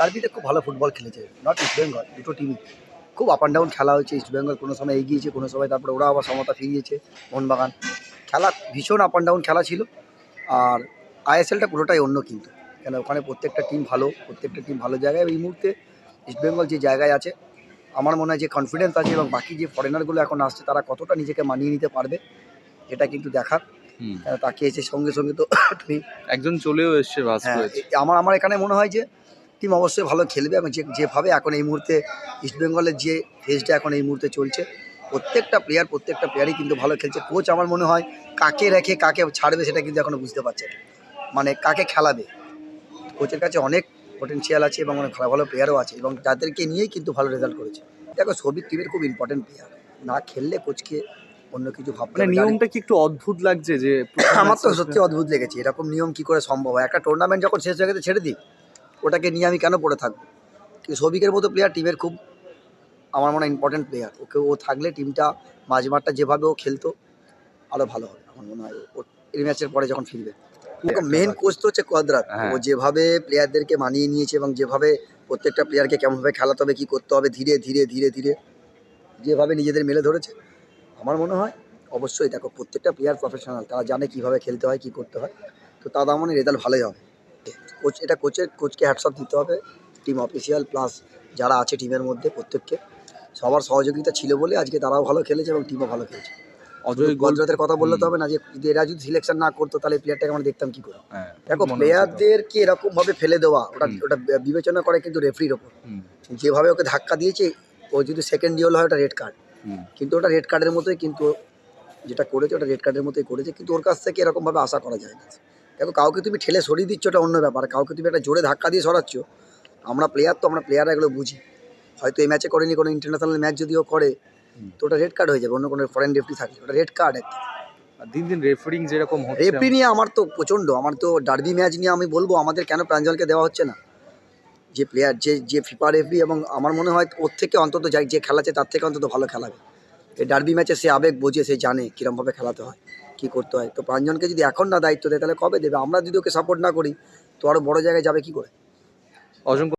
ডার্বিতে খুব ভালো ফুটবল খেলেছে। নট ইস্ট বেঙ্গল দুটো টিমই খুব আপ অ্যান্ড ডাউন খেলা হয়েছে ইস্ট বেঙ্গল কোনো সময় এগিয়েছে কোনো সময় তারপরে ওরা আবার সমতা ফিরিয়েছে মোহনবাগান। খেলা ভীষণ আপ অ্যান্ড ডাউন খেলা ছিল। আর আইএসএলটা পুরোটাই অন্য কিন্তু। কেন ওখানে প্রত্যেকটা টিম ভালো প্রত্যেকটা টিম ভালো জায়গায়। এই মুহূর্তে ইস্ট বেঙ্গল যে জায়গায় আছে আমার মনে হয় যে কনফিডেন্স আছে এবং বাকি যে ফরেনারগুলো এখন আসছে তারা কতটা নিজেকে মানিয়ে নিতে পারবে এটা কিন্তু দেখার। তাকে এসে সঙ্গে সঙ্গে তো একজন চলেও এসছে হ্যাঁ আমার আমার এখানে মনে হয় যে টিম অবশ্যই ভালো খেলবে এবং যে যেভাবে এখন এই মুহূর্তে ইস্টবেঙ্গলের যে ফেজটা এখন এই মুহূর্তে চলছে প্রত্যেকটা প্লেয়ার প্রত্যেকটা প্লেয়ারই কিন্তু ভালো খেলছে। কোচ আমার মনে হয় কাকে রেখে কাকে ছাড়বে সেটা কিন্তু এখনও বুঝতে পারছে না। মানে কাকে খেলাবে? কোচের কাছে অনেক পটেনশিয়াল আছে এবং অনেক ভালো ভালো প্লেয়ারও আছে এবং যাদেরকে নিয়েই কিন্তু ভালো রেজাল্ট করেছে। দেখো সবিক টিমের খুব ইম্পর্টেন্ট প্লেয়ার না খেললে কোচকে অন্য কিছু ভাবতে মানে নিয়মটা কি একটু অদ্ভুত লাগছে যে আমার তো সত্যি অদ্ভুত লেগেছে। এরকম নিয়ম কি করে সম্ভব হয়? একটা টুর্নামেন্ট যখন শেষ হয়ে গেছে ছেড়ে দিই। ওটাকে নিয়ে আমি কেন পড়ে থাকব? কিন্তু সবিকের মতো প্লেয়ার টিমের খুব আমার মনে হয় ইম্পর্টেন্ট প্লেয়ার ওকে ও থাকলে টিমটা মাঝমাঠটা যেভাবে ও খেলতো আরও ভালো হবে। আমার মনে হয় ও এই ম্যাচের পরে যখন ফিরবে। মেন কোচ তো হচ্ছে কোয়াদ্রাত হ্যাঁ। ও যেভাবে প্লেয়ারদেরকে মানিয়ে নিয়েছে এবং যেভাবে প্রত্যেকটা প্লেয়ারকে কেমনভাবে খেলাতে হবে কী করতে হবে ধীরে ধীরে ধীরে ধীরে যেভাবে নিজেদের মেলে ধরেছে আমার মনে হয় অবশ্যই দেখো প্রত্যেকটা প্লেয়ার প্রফেশনাল তারা জানে কীভাবে খেলতে হয় কি করতে হয়। তো তাদের মনে রেজাল্ট ভালোই হবে। কোচ এটা কোচের কোচকে হ্যাটসঅপ দিতে হবে টিম অফিসিয়াল প্লাস যারা আছে টিমের মধ্যে প্রত্যেককে। সবার সহযোগিতা ছিল বলে আজকে তারাও ভালো খেলেছে এবং টিমও ভালো খেলেছে। অজয় গজরাতের কথা বললে তো হবে না যে যদি এরা যদি সিলেকশন না করতো তাহলে প্লেয়ারটাকে আমরা দেখতাম কি করে? হ্যাঁ দেখো। প্লেয়ারদেরকে এরকম ভাবে ফেলে দেওয়া ওটা ওটা বিবেচনা করে কিন্তু রেফরির ওপর। যেভাবে ওকে ধাক্কা দিয়েছে ও যদি সেকেন্ড ইয়েল হয় ওটা রেড কার্ড কিন্তু ওটা রেড কার্ডের মতোই কিন্তু যেটা করেছে ওটা রেড কার্ডের মতোই করেছে কিন্তু ওর কাছ থেকে এরকমভাবে আশা করা যায় না। দেখো কাউকে তুমি ঠেলে সরিয়ে দিচ্ছ ওটা অন্য ব্যাপার। কাউকে তুমি একটা জোরে ধাক্কা দিয়ে সরাচ্ছ আমরা প্লেয়ার তো আমরা প্লেয়াররা এগুলো বুঝি। হয়তো এই ম্যাচে করেনি কোনো ইন্টারন্যাশনাল ম্যাচ যদিও করে তো ওটা রেড কার্ড হয়ে যাবে অন্য কোনো ফরেন রেফরি থাকলে ওটা রেড কার্ড আর দিন দিন রেফারিং যেরকম রেফরি নিয়ে আমার তো প্রচণ্ড আমার তো ডার্বি ম্যাচ নিয়ে আমি বলব আমাদের কেন প্রাঞ্জলকে দেওয়া হচ্ছে না? যে প্লেয়ার যে যে ফিফা রেফরি এবং আমার মনে হয় ওর থেকে অন্তত যাই যে খেলাচ্ছে তার থেকে অন্তত ভালো খেলাবে এই ডার্বি ম্যাচে সে আবেগ বোঝে, সে জানে কীরমভাবে খেলাতে হয়, কি করতে হয়। তো পাঁচজনকে যদি এখন না দায়িত্ব দেয়, তাহলে কবে দেবে? আমরা যদি ওকে সাপোর্ট না করি, তো আরও বড় জায়গায় যাবে কি করে? অসংখ্য